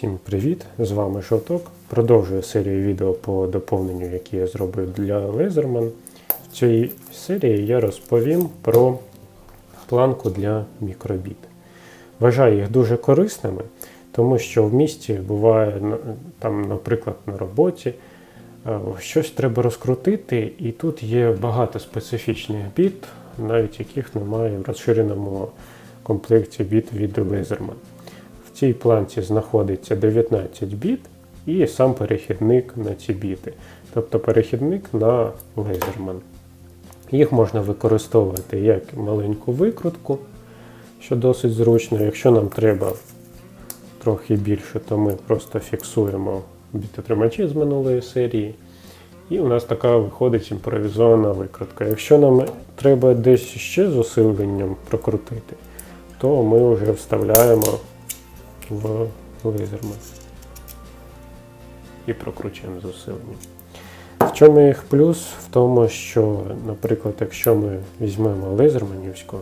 Всім привіт! З вами Шоток. Продовжую серію відео по доповненню, які я зробив для Laserman. В цій серії я розповім про планку для мікробіт. Вважаю їх дуже корисними, тому що в місті буває, там, наприклад, на роботі е, щось треба розкрутити, і тут є багато специфічних біт, навіть яких немає в розширеному комплекті біт від Laserman. Цій планці знаходиться 19 біт і сам перехідник на ці біти, тобто перехідник на Laserman. Їх можна використовувати як маленьку викрутку, що досить зручно. Якщо нам треба трохи більше, то ми просто фіксуємо бітотримачі з минулої серії. І у нас така виходить імпровізована викрутка. Якщо нам треба десь ще з усиленням прокрутити, то ми вже вставляємо в лазерман і прокручуємо з. В чому їх плюс? В тому, що, наприклад, якщо ми візьмемо лазерманівську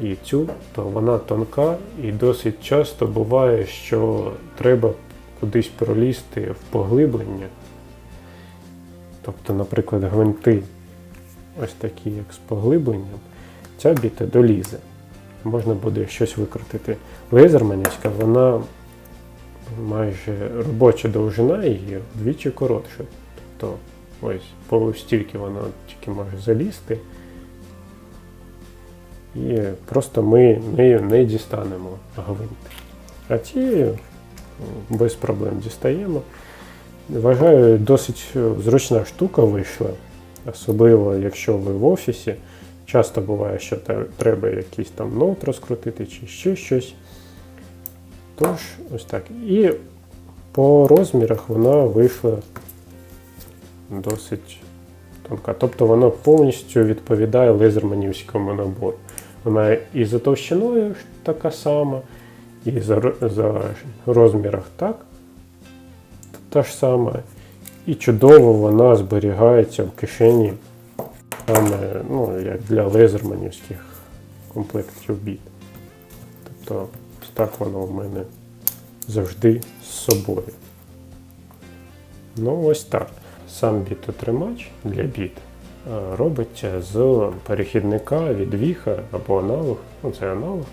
і цю, то вона тонка і досить часто буває, що треба кудись пролізти в поглиблення. Тобто, наприклад, гвинти ось такі, як з поглибленням, ця біта долізе. Можна буде щось викрутити. Лазерманівська, вона майже робоча довжина її вдвічі коротша. Тобто ось по стільки вона тільки може залізти. І просто ми нею не дістанемо гвинти. А ці без проблем дістаємо. Вважаю, досить зручна штука вийшла, особливо якщо ви в офісі. Часто буває, що треба якийсь там ноут розкрутити чи ще щось. Тож, ось так. І по розмірах вона вийшла досить тонка. Тобто вона повністю відповідає лазерманівському набору. Вона і за товщиною така сама, і за, за розмірах так, та ж сама. І чудово вона зберігається в кишені саме ну, як для лазерманівських комплектів біт. Тобто так воно в мене завжди з собою. Ну, ось так. Сам бітотримач для біт робиться з перехідника від віха або аналог. Ну, це аналог,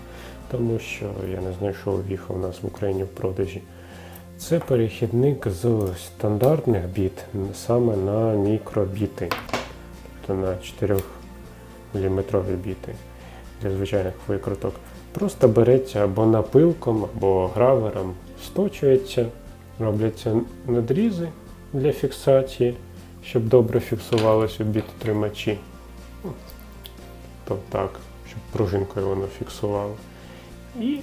тому що я не знайшов віха у нас в Україні в продажі. Це перехідник з стандартних біт саме на мікробіти, тобто на 4 мм біти для звичайних викруток. Просто береться або напилком, або гравером, сточується, робляться надрізи для фіксації, щоб добре фіксувалося в бітотримачі. Ну, То так, щоб пружинкою воно фіксувало. І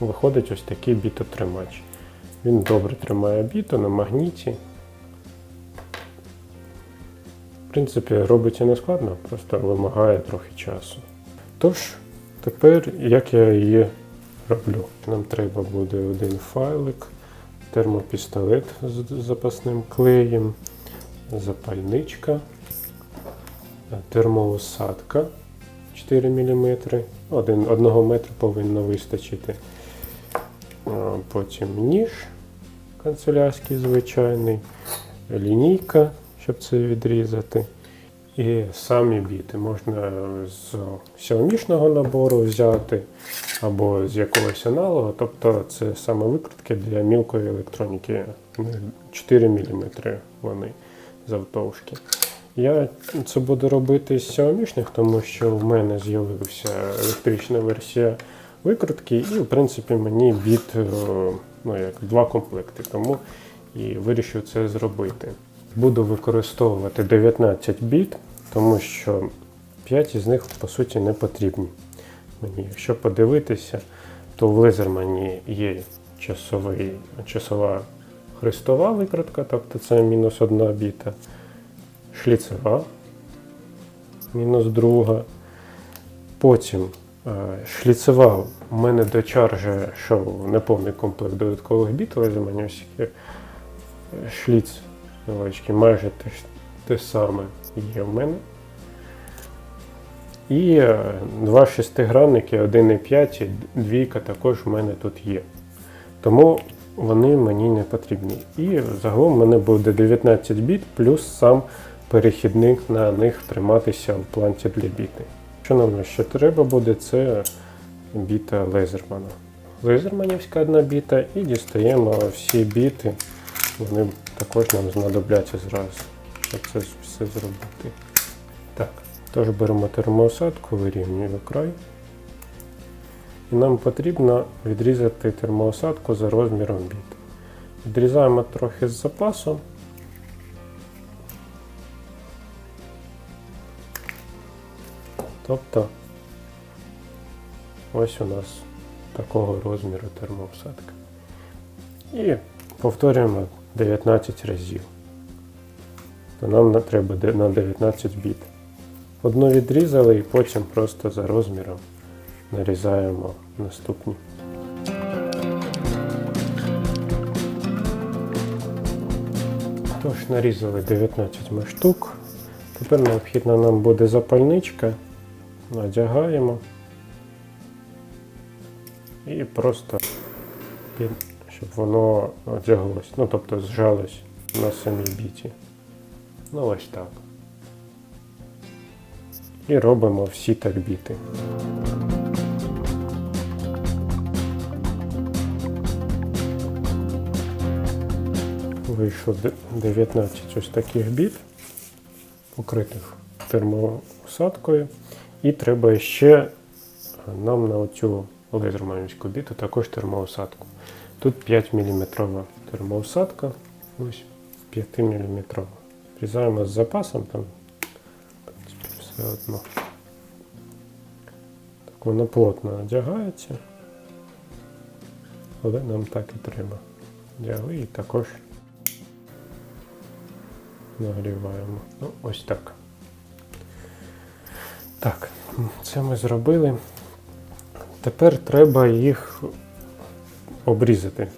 виходить ось такий бітотримач. Він добре тримає біто на магніті. В принципі, робиться не складно, просто вимагає трохи часу. Тож, тепер як я її роблю? Нам треба буде один файлик, термопістолет з запасним клеєм, запальничка, термоусадка 4 мм, 1, 1 метра повинно вистачити. Потім ніж канцелярський звичайний, лінійка, щоб це відрізати. І самі біти можна з сяомішного набору взяти або з якогось аналогу. Тобто це саме викрутки для мілкої електроніки. Ну, 4 мм вони завтовшки. Я це буду робити з сяомішних, тому що в мене з'явилася електрична версія викрутки, і в принципі мені біт е, ну, як два комплекти, тому і вирішив це зробити. Буду використовувати 19 біт, тому що 5 із них по суті не потрібні. Мені, якщо подивитися, то в Лезермані є часовий, часова хрестова викрутка, тобто це мінус одна біта, шліцева, мінус друга. Потім е, шліцева у мене до чаржа йшов неповний комплект додаткових біт лезерманівських. Шліц невеличкий, майже те, те саме є в мене. І е, два шестигранники, 1,5 і двійка також в мене тут є. Тому вони мені не потрібні. І загалом в мене буде 19 біт плюс сам перехідник на них триматися в планці для біти. Що нам ще треба буде, це біта лезермана. Лезерманівська одна біта і дістаємо всі біти. Вони також нам знадобляться зразу, щоб це все зробити. Так, тож беремо термоосадку, вирівнюємо край. І нам потрібно відрізати термоосадку за розміром біт. Відрізаємо трохи з запасом. Тобто ось у нас такого розміру термоосадка. І повторюємо 19 разів. То нам треба на 19 біт. Одну відрізали і потім просто за розміром нарізаємо наступні. Тож нарізали 19 штук. Тепер необхідна нам буде запальничка. Надягаємо і просто під, щоб воно одяглось, ну тобто зжалось на самій біті. Ну ось так. І робимо всі так біти. Вийшло 19 ось таких біт, покритих термоусадкою. І треба ще нам на оцю лазерманівську біту також термоусадку. Тут 5 мм термоусадка, ось 5 мм. Різаємо з запасом, там все одно. Так воно плотно одягається, але нам так і треба. Одягли і також нагріваємо. Ну, ось так. Так, це ми зробили. Тепер треба їх обрізати.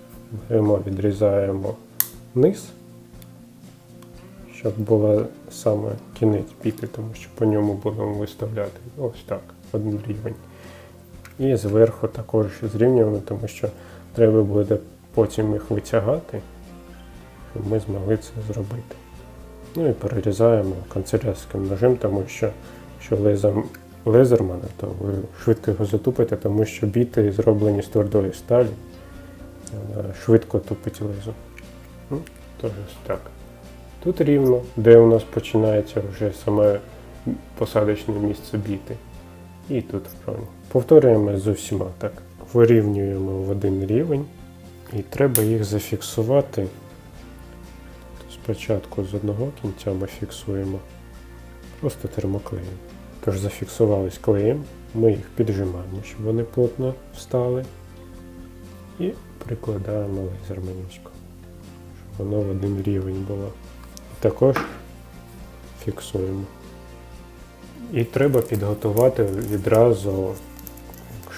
Беремо, відрізаємо низ, щоб була саме кінець піти, тому що по ньому будемо виставляти. Ось так, один рівень. І зверху також зрівнюємо, тому що треба буде потім їх витягати, щоб ми змогли це зробити. Ну і перерізаємо канцелярським ножем, тому що що лезер, лезермана, то ви швидко його затупите, тому що біти зроблені з твердої сталі. Вона швидко тупить лезо. Ну, тож так. Тут рівно, де у нас починається вже саме посадочне місце біти. І тут вправо. Повторюємо з усіма так. Вирівнюємо в один рівень. І треба їх зафіксувати. Спочатку з одного кінця ми фіксуємо просто термоклеєм. Тож зафіксувались клеєм, ми їх піджимаємо, щоб вони плотно встали. І прикладаємо лазер щоб воно в один рівень було. І також фіксуємо. І треба підготувати відразу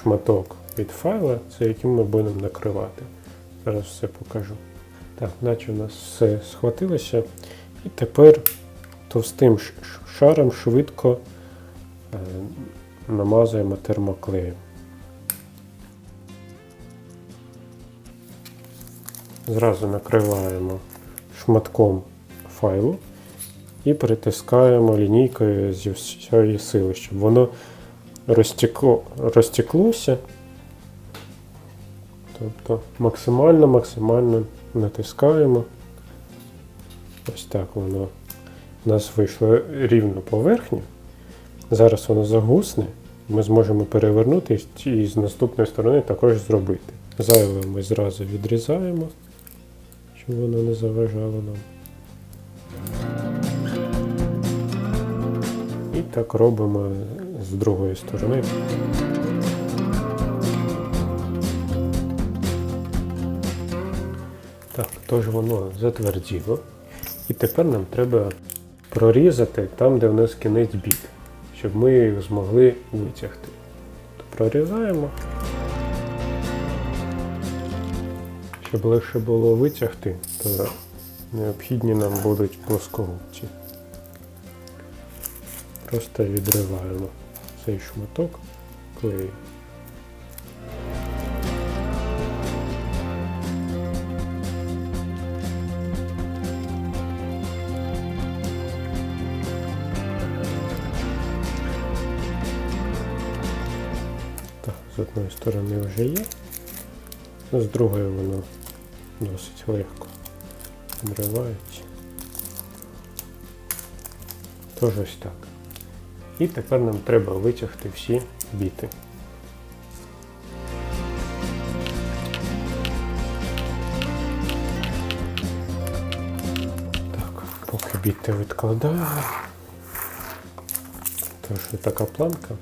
шматок від файла, це яким ми будемо накривати. Зараз все покажу. Так, наче у нас все схватилося. І тепер товстим шаром швидко е, намазуємо термоклеєм. Зразу накриваємо шматком файлу і притискаємо лінійкою зі всієї сили, щоб воно розтекло, розтеклося. Тобто максимально, максимально натискаємо. Ось так воно у нас вийшло рівно поверхню. Зараз воно загусне, ми зможемо перевернути і з наступної сторони також зробити. Зайве ми зразу відрізаємо, щоб воно не заважало нам. І так робимо з другої сторони. Так, тож воно затверділо. І тепер нам треба прорізати там, де в нас кінець біт, щоб ми їх змогли витягти. То прорізаємо. щоб легше було витягти, то необхідні нам будуть плоскогубці. Просто відриваємо цей шматок клею. З одної сторони вже є, з другої воно досить легко відривається. Тож ось так. І тепер нам треба витягти всі біти. Так, поки біти відкладаю. Тож така планка.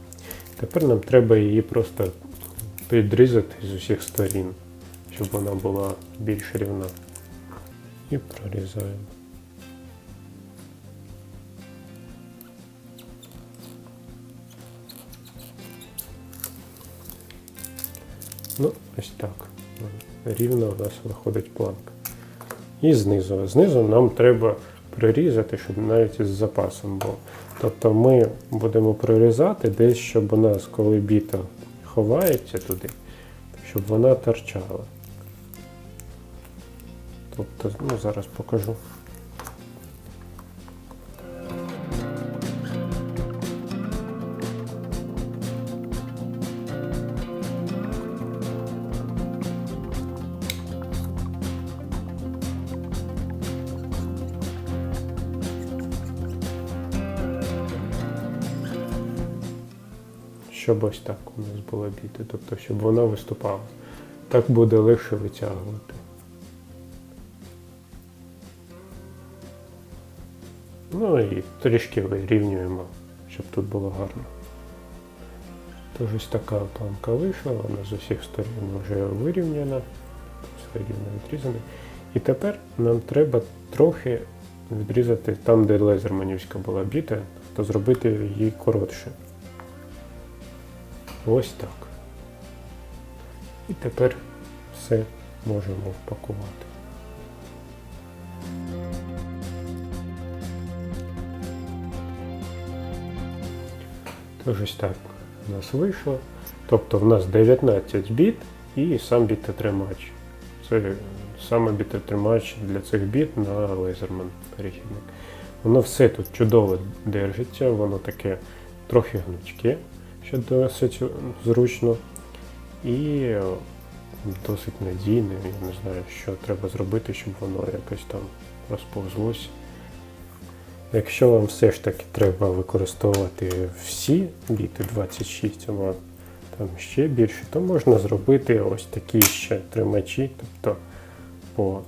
Тепер нам треба її просто підрізати з усіх сторін, щоб вона була більш рівна. І прорізаємо. Ну, ось так. Рівно у нас виходить планка. І знизу. Знизу нам треба прорізати, щоб навіть із запасом було. Тобто ми будемо прорізати десь, щоб у нас, коли біта ховається туди, щоб вона торчала. Тобто, ну зараз покажу. Щоб ось так у нас було біти, тобто щоб вона виступала. Так буде легше витягувати. Ну і трішки вирівнюємо, щоб тут було гарно. Тож ось така планка вийшла, вона з усіх сторін вже вирівняна, все рівно відрізане. І тепер нам треба трохи відрізати там, де лезерманівська була біта, то зробити її коротше. Ось так. І тепер все можемо впакувати. Ось так у нас вийшло. Тобто в нас 19 біт і сам бітотримач. Це саме бітотримач для цих біт на лазерман перехідник. Воно все тут чудово держиться, воно таке трохи гнучке, що досить зручно. І досить надійне. Я не знаю, що треба зробити, щоб воно якось там розповзлося. Якщо вам все ж таки треба використовувати всі біти 26, або там ще більше, то можна зробити ось такі ще тримачі, тобто по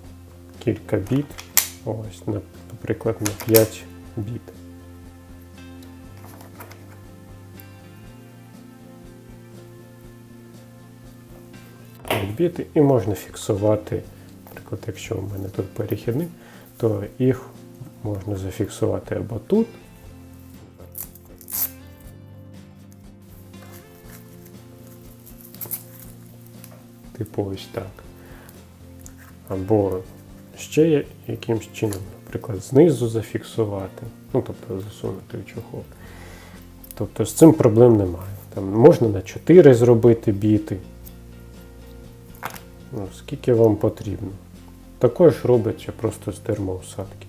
кілька біт, ось, наприклад, на 5 біт. біти і можна фіксувати, наприклад, якщо у мене тут перехідник, то їх можна зафіксувати або тут. Типу ось так. Або ще якимсь чином, наприклад, знизу зафіксувати, ну тобто засунути в чохол. Тобто з цим проблем немає. Там можна на 4 зробити біти. Ну, скільки вам потрібно. Також робиться просто з термоусадки.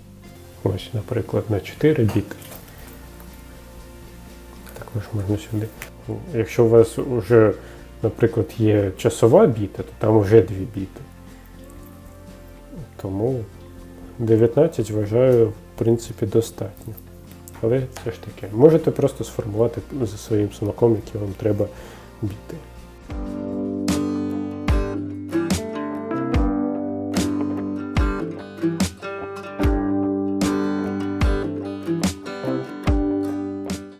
Ось, наприклад, на 4 біти. Також можна сюди. Якщо у вас вже, наприклад, є часова біта, то там вже дві біти. Тому 19 вважаю, в принципі, достатньо. Але все ж таки, можете просто сформувати за своїм смаком, які вам треба біти.